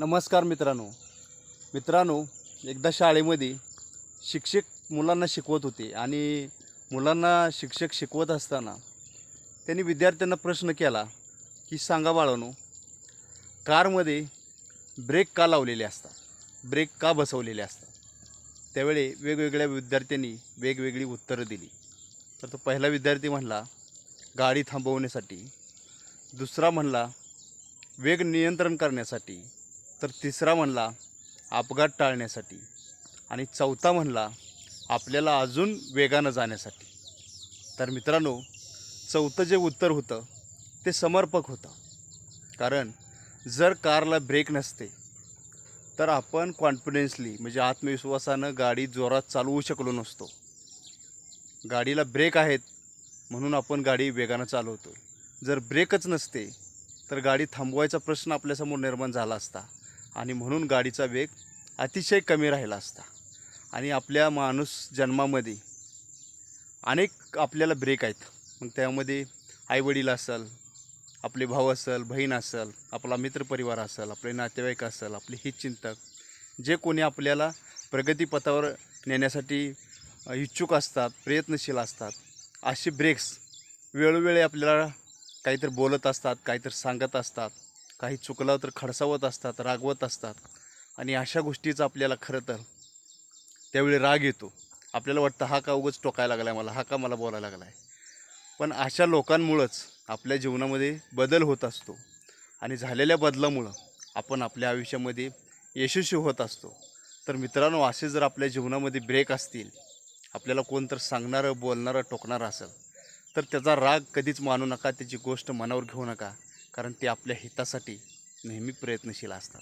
नमस्कार मित्रांनो. मित्रांनो एकदा शाळेमध्ये शिक्षक मुलांना शिकवत होते आणि मुलांना शिक्षक शिकवत असताना त्यांनी विद्यार्थ्यांना प्रश्न केला की सांगा बाळानो कारमध्ये ब्रेक का लावलेले असतात? ब्रेक का बसवलेले असतात? त्यावेळी वेगवेगळ्या विद्यार्थ्यांनी वेगवेगळी उत्तरं दिली. तर तो पहिला विद्यार्थी म्हणला गाडी थांबवण्यासाठी. दुसरा म्हणला वेग नियंत्रण करण्यासाठी. तर तिसरा म्हणला अपघात टाळण्यासाठी. आणि चौथा म्हणला आपल्याला अजून वेगानं जाण्यासाठी. तर मित्रांनो चौथं जे उत्तर होतं ते समर्पक होतं. कारण जर कारला ब्रेक नसते तर आपण कॉन्फिडेन्सली म्हणजे आत्मविश्वासानं गाडी जोरात चालवू शकलो नसतो. गाडीला ब्रेक आहेत म्हणून आपण गाडी वेगानं चालवतो जर ब्रेकच नसते तर गाडी थांबवायचा प्रश्न आपल्यासमोर निर्माण झाला असता. आणि म्हणून गाडीचा वेग अतिशय कमी राहिला असता. आणि आपल्या माणूस जन्मामध्ये अनेक आपल्याला ब्रेक आहेत. मग त्यामध्ये आईवडील असेल आपले भाऊ असेल बहीण असेल आपला मित्रपरिवार असेल आपले नातेवाईक असेल आपले हितचिंतक जे कोणी आपल्याला प्रगतीपथावर नेण्यासाठी इच्छुक असतात प्रयत्नशील असतात असे ब्रेक्स वेळोवेळी आपल्याला काहीतरी बोलत असतात काहीतरी सांगत असतात. काही चुकलं तर खडसावत असतात रागवत असतात. आणि अशा गोष्टीचा आपल्याला खरं तर त्यावेळी राग येतो. आपल्याला वाटतं हा का उगाच टोकायला लागला आहे मला हा का मला बोलायला लागला आहे पण अशा लोकांमुळंच आपल्या जीवनामध्ये बदल होत असतो. आणि झालेल्या बदलामुळं आपण आपल्या आयुष्यामध्ये यशस्वी होत असतो. तर मित्रांनो असे जर आपल्या जीवनामध्ये ब्रेक असतील आपल्याला कोण तर सांगणारं बोलणारं टोकणारं असेल तर त्याचा राग कधीच मानू नका त्याची गोष्ट मनावर घेऊ नका. कारण ते आपल्या हितासाठी नेहमी प्रयत्नशील असतात.